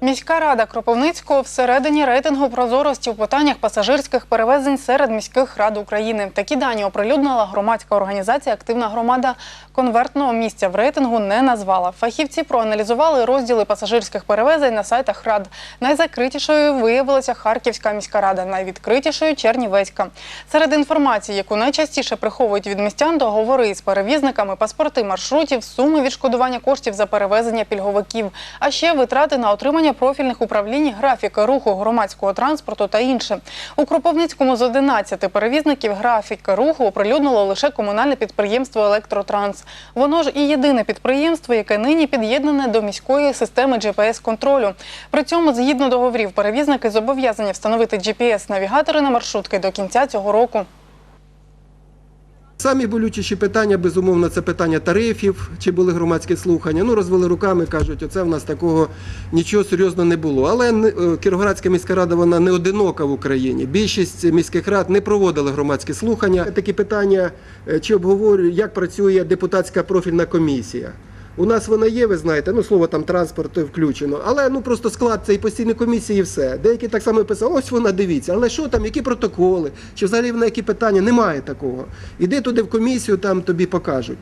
Міська рада Кропивницького всередині рейтингу прозорості у питаннях пасажирських перевезень серед міських рад України. Такі дані оприлюднила громадська організація Активна громада. Конвертного місця в рейтингу не назвала. Фахівці проаналізували розділи пасажирських перевезень на сайтах рад. Найзакритішою виявилася Харківська міська рада, найвідкритішою Чернівецька. Серед інформації, яку найчастіше приховують від містян, договори з перевізниками, паспорти маршрутів, суми відшкодування коштів за перевезення пільговиків, а ще витрати на отримання профільних управлінь, графіка руху громадського транспорту та інше. У Кропивницькому з 11 перевізників графіка руху оприлюднило лише комунальне підприємство Електротранс. Воно ж і єдине підприємство, яке нині під'єднане до міської системи GPS-контролю. При цьому, згідно договорів, перевізники зобов'язані встановити GPS-навігатори на маршрутки до кінця цього року. Самі болючіші питання, безумовно, це питання тарифів, чи були громадські слухання. Ну, розвели руками, кажуть, оце в нас такого нічого серйозного не було. Але е, Кіровоградська міська рада вона не одинока в Україні. Більшість міських рад не проводили громадські слухання. Такі питання, е, чи обговорюють, як працює депутатська профільна комісія. У нас вона є, ви знаєте, ну слово там транспорт включено, але ну просто склад цієї постійної комісії і все. Деякі так само писали, ось вона дивіться, але що там, які протоколи, чи взагалі на які питання, немає такого. Іди туди в комісію, там тобі покажуть.